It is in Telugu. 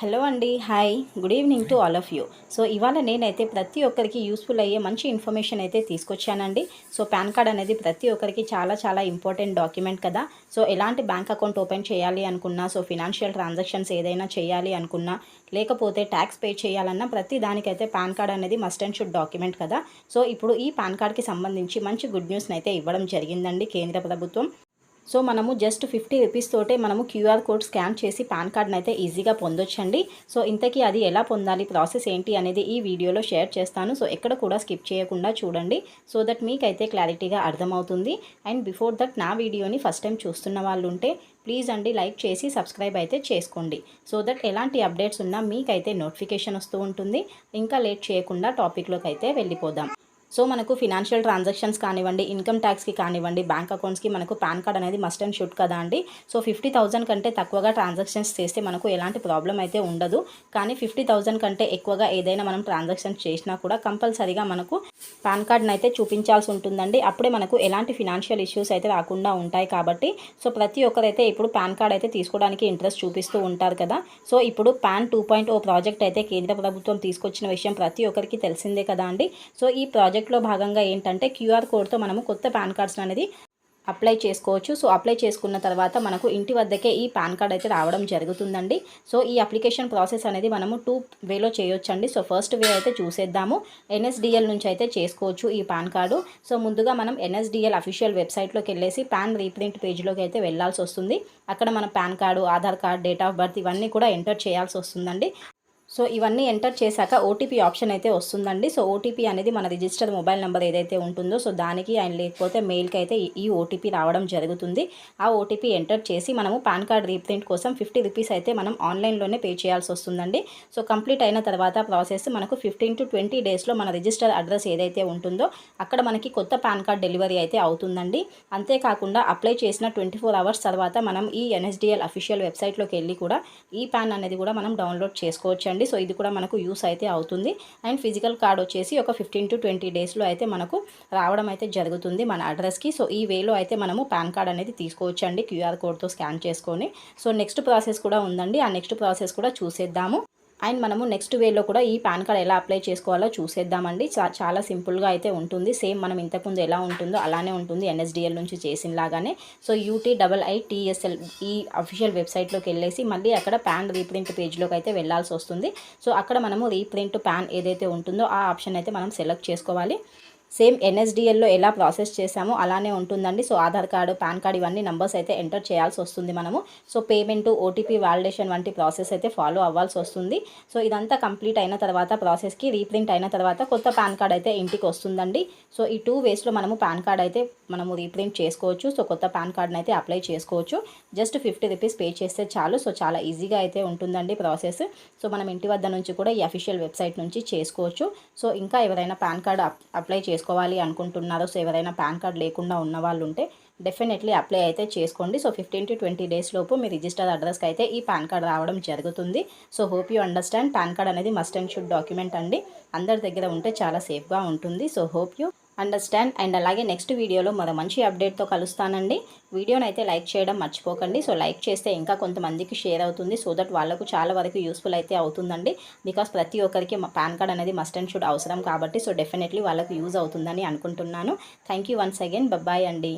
హలో అండి hi. Good evening to all of you. So ఇవాళ నేనైతే ప్రతి ఒక్కరికి యూస్ఫుల్ అయ్యే మంచి ఇన్ఫర్మేషన్ అయితే తీసుకొచ్చానండి. సో పాన్ కార్డ్ అనేది ప్రతి ఒక్కరికి చాలా చాలా ఇంపార్టెంట్ డాక్యుమెంట్ కదా. సో ఎలాంటి బ్యాంక్ అకౌంట్ ఓపెన్ చేయాలి అనుకున్నా సో ఫినాన్షియల్ ట్రాన్సాక్షన్స్ ఏదైనా చేయాలి అనుకున్నా లేకపోతే ట్యాక్స్ పే చేయాలన్నా ప్రతి దానికైతే పాన్ కార్డ్ అనేది మస్ట్ అండ్ షుడ్ డాక్యుమెంట్ కదా. సో ఇప్పుడు ఈ పాన్ కార్డ్కి సంబంధించి మంచి గుడ్ న్యూస్ని అయితే ఇవ్వడం జరిగిందండి కేంద్ర ప్రభుత్వం. సో మనము జస్ట్ ఫిఫ్టీ రూపీస్ తోటే మనము క్యూఆర్ కోడ్ స్కాన్ చేసి పాన్ కార్డ్ని అయితే ఈజీగా పొందొచ్చండి. సో ఇంతకీ అది ఎలా పొందాలి ప్రాసెస్ ఏంటి అనేది ఈ వీడియోలో షేర్ చేస్తాను. సో ఎక్కడ కూడా స్కిప్ చేయకుండా చూడండి. సో దట్ మీకైతే క్లారిటీగా అర్థమవుతుంది. అండ్ బిఫోర్ దట్ నా వీడియోని ఫస్ట్ టైం చూస్తున్న వాళ్ళు ఉంటే ప్లీజ్ అండి లైక్ చేసి సబ్స్క్రైబ్ అయితే చేసుకోండి. సో దట్ ఎలాంటి అప్డేట్స్ ఉన్నా మీకైతే నోటిఫికేషన్ వస్తూ ఉంటుంది. ఇంకా లేట్ చేయకుండా టాపిక్లోకి అయితే వెళ్ళిపోదాం. సో మనకు ఫినాన్షియల్ ట్రాన్సాక్షన్స్ కానివ్వండి ఇన్కమ్ ట్యాక్స్కి కానివ్వండి బ్యాంక్ అకౌంట్స్కి మనకు పాన్ కార్డ్ అనేది మస్ట్ అండ్ షుడ్ కదా అండి. సో ఫిఫ్టీ థౌసండ్ కంటే తక్కువగా ట్రాన్సాక్షన్స్ చేస్తే మనకు ఎలాంటి ప్రాబ్లం అయితే ఉండదు. కానీ ఫిఫ్టీ థౌసండ్ కంటే ఎక్కువగా ఏదైనా మనం ట్రాన్సాక్షన్స్ చేసినా కూడా కంపల్సరీగా మనకు పాన్ కార్డ్ని అయితే చూపించాల్సి ఉంటుందండి. అప్పుడే మనకు ఎలాంటి ఫినాన్షియల్ ఇష్యూస్ అయితే రాకుండా ఉంటాయి కాబట్టి. సో ప్రతి ఒక్కరైతే ఇప్పుడు పాన్ కార్డ్ అయితే తీసుకోవడానికి ఇంట్రెస్ట్ చూపిస్తూ ఉంటారు కదా. సో ఇప్పుడు PAN two point O project అయితే కేంద్ర ప్రభుత్వం తీసుకొచ్చిన విషయం ప్రతి ఒక్కరికి తెలిసిందే కదా అండి. సో ఈ ప్రాజెక్ట్ ప్రాజెక్ట్లో భాగంగా ఏంటంటే క్యూఆర్ కోడ్తో మనము కొత్త పాన్ కార్డ్స్ అనేది అప్లై చేసుకోవచ్చు. సో అప్లై చేసుకున్న తర్వాత మనకు ఇంటి వద్దకే ఈ పాన్ కార్డ్ అయితే రావడం జరుగుతుందండి. సో ఈ అప్లికేషన్ ప్రాసెస్ అనేది మనము టూ వేలో చేయొచ్చండి. సో ఫస్ట్ వే అయితే చూసేద్దాము. ఎన్ఎస్డిఎల్ నుంచి అయితే చేసుకోవచ్చు ఈ పాన్ కార్డు. సో ముందుగా మనం ఎన్ఎస్డిఎల్ అఫీషియల్ వెబ్సైట్లోకి వెళ్ళేసి పాన్ రీప్రింట్ పేజ్లోకి అయితే వెళ్ళాల్సి వస్తుంది. అక్కడ మన PAN card Aadhaar card date of birth ఇవన్నీ కూడా ఎంటర్ చేయాల్సి వస్తుందండి. సో ఇవన్నీ ఎంటర్ చేశాక ఓటీపీ ఆప్షన్ అయితే వస్తుందండి. సో ఓటీపీ అనేది మన రిజిస్టర్డ్ మొబైల్ నెంబర్ ఏదైతే ఉంటుందో సో దానికి ఆయన లేకపోతే మెయిల్కి అయితే ఈ ఓటీపీ రావడం జరుగుతుంది. ఆ ఓటీపీ ఎంటర్ చేసి మనము పాన్ కార్డ్ రీప్రింట్ కోసం ఫిఫ్టీ రూపీస్ అయితే మనం ఆన్లైన్లోనే పే చేయాల్సి వస్తుందండి. సో కంప్లీట్ అయిన తర్వాత ప్రాసెస్ మనకు ఫిఫ్టీన్ టు ట్వంటీ డేస్లో మన రిజిస్టర్ అడ్రస్ ఏదైతే ఉంటుందో అక్కడ మనకి కొత్త పాన్ కార్డ్ డెలివరీ అయితే అవుతుందండి. అంతేకాకుండా అప్లై చేసిన ట్వంటీ ఫోర్ అవర్స్ తర్వాత మనం ఈ ఎన్ఎస్డిఎల్ అఫీషియల్ వెబ్సైట్లోకి వెళ్ళి కూడా ఈ పాన్ అనేది కూడా మనం డౌన్లోడ్ చేసుకోవచ్చండి. అండి సో ఇది కూడా మనకు యూస్ అయితే అవుతుంది. అండ్ ఫిజికల్ కార్డ్ వచ్చేసి ఒక ఫిఫ్టీన్ టు ట్వంటీ డేస్లో అయితే మనకు రావడం అయితే జరుగుతుంది మన అడ్రస్కి. సో ఈ వేలో అయితే మనము పాన్ కార్డ్ అనేది తీసుకోవచ్చు అండి క్యూఆర్ కోడ్తో స్కాన్ చేసుకొని. సో నెక్స్ట్ ప్రాసెస్ కూడా ఉందండి. ఆ నెక్స్ట్ ప్రాసెస్ కూడా చూసేద్దాము. అండ్ మనము నెక్స్ట్ వేలో కూడా ఈ పాన్ కార్డ్ ఎలా అప్లై చేసుకోవాలో చూసేద్దామండి. చాలా సింపుల్గా అయితే ఉంటుంది. సేమ్ మనం ఇంతకుముందు ఎలా ఉంటుందో అలానే ఉంటుంది ఎన్ఎస్డిఎల్ నుంచి చేసిన లాగానే so UT double I TSL ఈ అఫీషియల్ వెబ్సైట్లోకి వెళ్ళేసి మళ్ళీ అక్కడ ప్యాన్ రీప్రింట్ పేజ్లోకి అయితే వెళ్ళాల్సి వస్తుంది. సో అక్కడ మనము రీప్రింట్ ప్యాన్ ఏదైతే ఉంటుందో ఆ ఆప్షన్ అయితే మనం సెలెక్ట్ చేసుకోవాలి. సేమ్ ఎన్ఎస్డిఎల్లో ఎలా ప్రాసెస్ చేసామో అలానే ఉంటుందండి. So Aadhaar card PAN card ఇవన్నీ నెంబర్స్ అయితే ఎంటర్ చేయాల్సి వస్తుంది మనము. సో పేమెంట్ ఓటీపీ వాలిడేషన్ వంటి ప్రాసెస్ అయితే ఫాలో అవ్వాల్సి వస్తుంది. సో ఇదంతా కంప్లీట్ అయిన తర్వాత ప్రాసెస్కి రీప్రింట్ అయిన తర్వాత కొత్త పాన్ కార్డ్ అయితే ఇంటికి వస్తుందండి. సో ఈ టూ వేస్లో మనము పాన్ కార్డ్ అయితే మనము రీప్రింట్ చేసుకోవచ్చు. సో కొత్త పాన్ కార్డ్ని అయితే అప్లై చేసుకోవచ్చు. జస్ట్ ఫిఫ్టీ రూపీస్ పే చేస్తే చాలు. సో చాలా ఈజీగా అయితే ఉంటుందండి ప్రాసెస్. సో మనం ఇంటి వద్ద నుంచి కూడా ఈ అఫీషియల్ వెబ్సైట్ నుంచి చేసుకోవచ్చు. సో ఇంకా ఎవరైనా పాన్ కార్డ్ అప్లై చేసుకోవచ్చు చేసుకోవాలి అనుకుంటున్నారో సో ఎవరైనా పాన్ కార్డ్ లేకుండా ఉన్న వాళ్ళు ఉంటే డెఫినెట్లీ అప్లై అయితే చేసుకోండి. So fifteen to twenty days లోపు మీ రిజిస్టర్ అడ్రస్కి అయితే ఈ పాన్ కార్డ్ రావడం జరుగుతుంది. So hope you understand. PAN card అనేది మస్ట్ అండ్ షుడ్ డాక్యుమెంట్ అండి. అందరి దగ్గర ఉంటే చాలా సేఫ్గా ఉంటుంది. So hope you understand and అలాగే నెక్స్ట్ వీడియోలో మరో మంచి అప్డేట్తో కలుస్తానండి. వీడియోని అయితే లైక్ చేయడం మర్చిపోకండి. సో లైక్ చేస్తే ఇంకా కొంతమందికి షేర్ అవుతుంది. సో దట్ వాళ్ళకు చాలా వరకు యూస్ఫుల్ అయితే అవుతుందండి. బికాస్ ప్రతి ఒక్కరికి పాన్ కార్డ్ అనేది మస్ట్ అండ్ షుడ్ అవసరం కాబట్టి సో డెఫినెట్లీ వాళ్ళకు యూజ్ అవుతుందని అనుకుంటున్నాను. Thank you once again bye bye అండి.